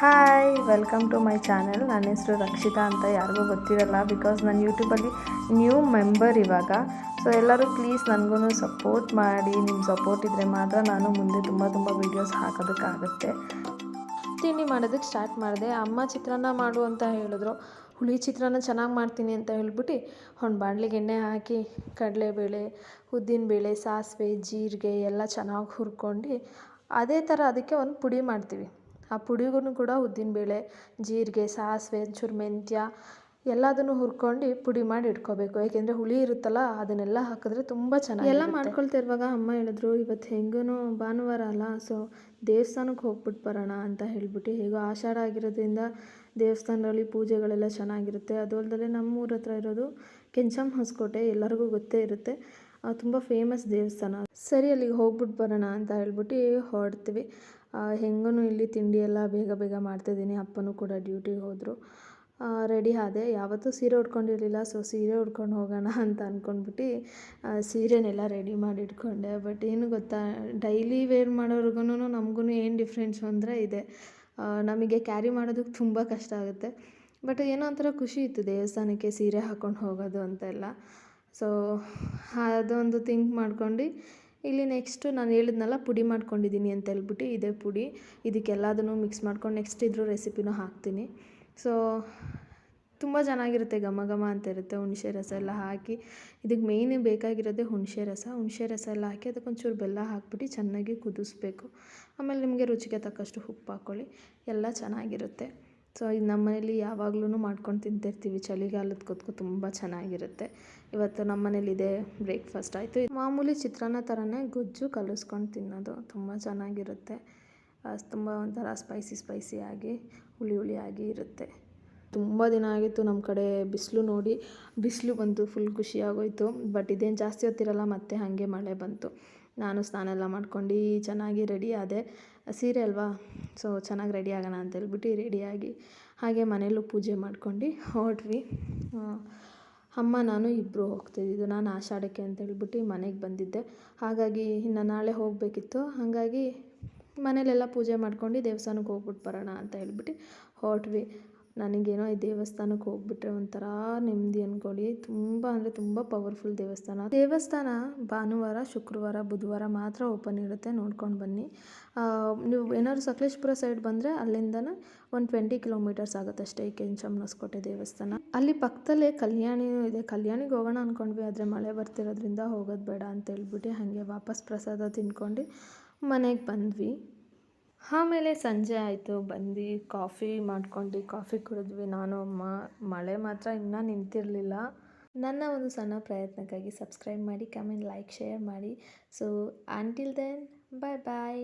Hi welcome to my channel ನನ್ನ ಹೆಸರು ರಕ್ಷಿತಾ ಅಂತ ಯಾರಿಗೂ ಗೊತ್ತಿರಲ್ಲ ಬಿಕಾಸ್ ನಾನು ಯೂಟ್ಯೂಬಲ್ಲಿ ನ್ಯೂ ಮೆಂಬರ್ ಇವಾಗ. ಸೊ ಎಲ್ಲರೂ ಪ್ಲೀಸ್ ನನಗೂ ಸಪೋರ್ಟ್ ಮಾಡಿ. ನಿಮ್ಮ ಸಪೋರ್ಟ್ ಇದ್ದರೆ ಮಾತ್ರ ನಾನು ಮುಂದೆ ತುಂಬ ತುಂಬ ವೀಡಿಯೋಸ್ ಹಾಕೋದಕ್ಕಾಗುತ್ತೆ. ತಿಂಡಿ ಮಾಡೋದಕ್ಕೆ ಸ್ಟಾರ್ಟ್ ಮಾಡಿದೆ. ಅಮ್ಮ ಚಿತ್ರಾನ್ನ ಮಾಡು ಅಂತ ಹೇಳಿದ್ರು. ಹುಳಿ ಚಿತ್ರಾನ್ನ ಚೆನ್ನಾಗಿ ಮಾಡ್ತೀನಿ ಅಂತ ಹೇಳ್ಬಿಟ್ಟು ಒಂದು ಬಾಣಲಿಗೆ ಎಣ್ಣೆ ಹಾಕಿ, ಕಡಲೆಬೇಳೆ ಉದ್ದಿನಬೇಳೆ ಸಾಸಿವೆ, ಜೀರಿಗೆ ಎಲ್ಲ ಚೆನ್ನಾಗಿ ಹುರ್ಕೊಂಡು ಅದೇ ಥರ ಅದಕ್ಕೆ ಒಂದು ಪುಡಿ ಮಾಡ್ತೀವಿ. ಆ ಪುಡಿಗೂ ಕೂಡ ಉದ್ದಿನಬೇಳೆ ಜೀರಿಗೆ, ಸಾಸಿವೆ, ಒಂಚೂರು ಮೆಂತ್ಯ ಎಲ್ಲದನ್ನು ಹುರ್ಕೊಂಡು ಪುಡಿ ಮಾಡಿ ಇಟ್ಕೋಬೇಕು. ಯಾಕೆಂದರೆ ಹುಳಿ ಇರುತ್ತಲ್ಲ, ಅದನ್ನೆಲ್ಲ ಹಾಕಿದ್ರೆ ತುಂಬ ಚೆನ್ನಾಗಿ ಎಲ್ಲ ಮಾಡ್ಕೊಳ್ತಿರುವಾಗ ಅಮ್ಮ ಹೇಳಿದ್ರು, ಇವತ್ತು ಹೆಂಗೂ ಭಾನುವಾರ ಅಲ್ಲ ಸೊ ದೇವಸ್ಥಾನಕ್ಕೆ ಹೋಗ್ಬಿಟ್ಟು ಬರೋಣ ಅಂತ ಹೇಳಿಬಿಟ್ಟು. ಹೇಗೋ ಆಷಾಢ ಆಗಿರೋದ್ರಿಂದ ದೇವಸ್ಥಾನದಲ್ಲಿ ಪೂಜೆಗಳೆಲ್ಲ ಚೆನ್ನಾಗಿರುತ್ತೆ. ಅದು ಅಲ್ಲದೆ ನಮ್ಮೂರ ಹತ್ರ ಇರೋದು ಕೆಂಚಮ್ಮ ಹೊಸಕೋಟೆ, ಎಲ್ಲರಿಗೂ ಗೊತ್ತೇ ಇರುತ್ತೆ. ತುಂಬ ಫೇಮಸ್ ದೇವಸ್ಥಾನ. ಸರಿ, ಅಲ್ಲಿಗೆ ಹೋಗ್ಬಿಟ್ಟು ಬರೋಣ ಅಂತ ಹೇಳ್ಬಿಟ್ಟು ಹೊರಡ್ತೀವಿ. ಹೆಂಗೂ ಇಲ್ಲಿ ತಿಂಡಿ ಎಲ್ಲ ಬೇಗ ಬೇಗ ಮಾಡ್ತಿದ್ದೀನಿ. ಅಪ್ಪನೂ ಕೂಡ ಡ್ಯೂಟಿಗೆ ಹೋದರು. ರೆಡಿ ಆದೆ. ಯಾವತ್ತೂ ಸೀರೆ ಉಟ್ಕೊಂಡಿರಲಿಲ್ಲ, ಸೊ ಸೀರೆ ಉಟ್ಕೊಂಡು ಹೋಗೋಣ ಅಂತ ಅಂದ್ಕೊಂಡ್ಬಿಟ್ಟು ಸೀರೆನೆಲ್ಲ ರೆಡಿ ಮಾಡಿ ಇಟ್ಕೊಂಡೆ. ಬಟ್ ಏನು ಗೊತ್ತಾ, ಡೈಲಿ ವೇರ್ ಮಾಡೋರ್ಗು ನಮಗೂ ಏನು ಡಿಫ್ರೆನ್ಸ್ ಅಂದರೆ ಇದೆ. ನಮಗೆ ಕ್ಯಾರಿ ಮಾಡೋದಕ್ಕೆ ತುಂಬ ಕಷ್ಟ ಆಗುತ್ತೆ. ಬಟ್ ಏನೋ ಒಂಥರ ಖುಷಿ ಇತ್ತು ದೇವಸ್ಥಾನಕ್ಕೆ ಸೀರೆ ಹಾಕ್ಕೊಂಡು ಹೋಗೋದು ಅಂತೆಲ್ಲ. ಸೊ ಅದೊಂದು ಥಿಂಕ್ ಮಾಡ್ಕೊಂಡು ಇಲ್ಲಿ ನೆಕ್ಸ್ಟು ನಾನು ಹೇಳಿದ್ನಲ್ಲ ಪುಡಿ ಮಾಡ್ಕೊಂಡಿದ್ದೀನಿ ಅಂತ ಹೇಳ್ಬಿಟ್ಟು ಇದೇ ಪುಡಿ. ಇದಕ್ಕೆಲ್ಲದನ್ನು ಮಿಕ್ಸ್ ಮಾಡ್ಕೊಂಡು ನೆಕ್ಸ್ಟ್ ಇದ್ರ ರೆಸಿಪಿನೂ ಹಾಕ್ತೀನಿ. ಸೊ ತುಂಬ ಚೆನ್ನಾಗಿರುತ್ತೆ ಘಮ ಘಮ ಅಂತ ಇರುತ್ತೆ ಹುಣಸೆ ರಸ ಎಲ್ಲ ಹಾಕಿ. ಇದಕ್ಕೆ ಮೇಯ್ನ್ ಬೇಕಾಗಿರೋದೇ ಹುಣಸೆ ರಸ. ಹುಣಸೆ ರಸ ಎಲ್ಲ ಹಾಕಿ ಅದಕ್ಕೆ ಒಂಚೂರು ಬೆಲ್ಲ ಹಾಕ್ಬಿಟ್ಟು ಚೆನ್ನಾಗಿ ಕುದಿಸ್ಬೇಕು. ಆಮೇಲೆ ನಿಮಗೆ ರುಚಿಗೆ ತಕ್ಕಷ್ಟು ಉಪ್ಪು ಹಾಕ್ಕೊಳ್ಳಿ ಎಲ್ಲ ಚೆನ್ನಾಗಿರುತ್ತೆ. ಸೊ ಇದು ನಮ್ಮ ಮನೇಲಿ ಯಾವಾಗ್ಲೂ ಮಾಡ್ಕೊಂಡು ತಿಂತಿರ್ತೀವಿ. ಕೂತ್ಕೊ ತುಂಬ ಚೆನ್ನಾಗಿರುತ್ತೆ. ಇವತ್ತು ನಮ್ಮ ಮನೇಲಿ ಇದೆ ಬ್ರೇಕ್ಫಾಸ್ಟ್ ಆಯಿತು. ಮಾಮೂಲಿ ಚಿತ್ರಾನ್ನ ಥರನೇ ಗೊಜ್ಜು ಕಲಿಸ್ಕೊಂಡು ತಿನ್ನೋದು ತುಂಬ ಚೆನ್ನಾಗಿರುತ್ತೆ. ತುಂಬ ಒಂಥರ ಸ್ಪೈಸಿ ಸ್ಪೈಸಿಯಾಗಿ ಹುಳಿ ಹುಳಿಯಾಗಿ ಇರುತ್ತೆ. ತುಂಬ ದಿನ ಆಗಿತ್ತು ನಮ್ಮ ಕಡೆ ಬಿಸಿಲು ನೋಡಿ. ಬಿಸಿಲು ಬಂತು ಫುಲ್ ಖುಷಿಯಾಗೋಯಿತು ಬಟ್ ಇದೇನು ಜಾಸ್ತಿ ಹೊತ್ತಿರಲ್ಲ, ಮತ್ತೆ ಹಾಗೆ ಮಳೆ ಬಂತು. ನಾನು ಸ್ನಾನ ಎಲ್ಲ ಮಾಡ್ಕೊಂಡು ಚೆನ್ನಾಗಿ ರೆಡಿ ಆದೆ. ಸೀರೆ ಅಲ್ವಾ? ಸೊ ಚೆನ್ನಾಗಿ ರೆಡಿ ಆಗೋಣ ಅಂತ ಹೇಳ್ಬಿಟ್ಟು ರೆಡಿಯಾಗಿ ಹಾಗೆ ಮನೆಯಲ್ಲೂ ಪೂಜೆ ಮಾಡ್ಕೊಂಡು ಹೊರಟ್ವಿ. ಅಮ್ಮ, ನಾನು ಇಬ್ಬರು ಹೋಗ್ತಿದ್ದಿದ್ದು ನಾನು ಆಷಾಢಕ್ಕೆ ಅಂತ ಹೇಳ್ಬಿಟ್ಟು ಮನೆಗೆ ಬಂದಿದ್ದೆ. ಹಾಗಾಗಿ ಇನ್ನು ನಾಳೆ ಹೋಗಬೇಕಿತ್ತು. ಹಾಗಾಗಿ ಮನೇಲೆಲ್ಲ ಪೂಜೆ ಮಾಡ್ಕೊಂಡು ದೇವಸ್ಥಾನಕ್ಕೆ ಹೋಗ್ಬಿಟ್ಟು ಬರೋಣ ಅಂತ ಹೇಳ್ಬಿಟ್ಟು ಹೊರಟ್ವಿ. ನನಗೇನೋ ಈ ದೇವಸ್ಥಾನಕ್ಕೆ ಹೋಗ್ಬಿಟ್ರೆ ಒಂಥರ ನೆಮ್ಮದಿ ಅಂದ್ಕೊಳ್ಳಿ ತುಂಬ ಅಂದರೆ ತುಂಬ ಪವರ್ಫುಲ್ ದೇವಸ್ಥಾನ. ದೇವಸ್ಥಾನ ಭಾನುವಾರ, ಶುಕ್ರವಾರ, ಬುಧವಾರ ಮಾತ್ರ ಓಪನ್ ಇರುತ್ತೆ. ನೋಡ್ಕೊಂಡು ಬನ್ನಿ. ನೀವು ಏನಾದ್ರು ಸಕಲೇಶ್ಪುರ ಸೈಡ್ ಬಂದರೆ ಅಲ್ಲಿಂದನೇ ಒಂದು ಟ್ವೆಂಟಿ ಕಿಲೋಮೀಟರ್ಸ್ ಆಗುತ್ತೆ ಅಷ್ಟೇ ಈ ಕೆಂಚಮ್ಮನಸ್ಕೋಟೆ ದೇವಸ್ಥಾನ. ಅಲ್ಲಿ ಪಕ್ಕದಲ್ಲೇ ಕಲ್ಯಾಣಿನೂ ಇದೆ. ಕಲ್ಯಾಣಿಗೆ ಹೋಗೋಣ ಅಂದ್ಕೊಂಡ್ವಿ ಆದರೆ ಮಳೆ ಬರ್ತಿರೋದ್ರಿಂದ ಹೋಗೋದು ಬೇಡ ಅಂತ ಹೇಳ್ಬಿಟ್ಟು ಹಾಗೆ ವಾಪಸ್ ಪ್ರಸಾದ ತಿನ್ಕೊಂಡು ಮನೆಗೆ ಬಂದ್ವಿ. ಆಮೇಲೆ ಸಂಜೆ ಆಯಿತು, ಬಂದು ಕಾಫಿ ಮಾಡ್ಕೊಂಡು ಕಾಫಿ ಕುಡಿದ್ವಿ. ನಾನು, ಅಮ್ಮ, ಮಳೆ ಮಾತ್ರ ಇನ್ನೂ ನಿಂತಿರಲಿಲ್ಲ. ನನ್ನ ಒಂದು ಸಣ್ಣ ಪ್ರಯತ್ನಕ್ಕಾಗಿ ಸಬ್ಸ್ಕ್ರೈಬ್ ಮಾಡಿ ಕಮೆಂಟ್ ಲೈಕ್ ಶೇರ್ ಮಾಡಿ. So until then bye bye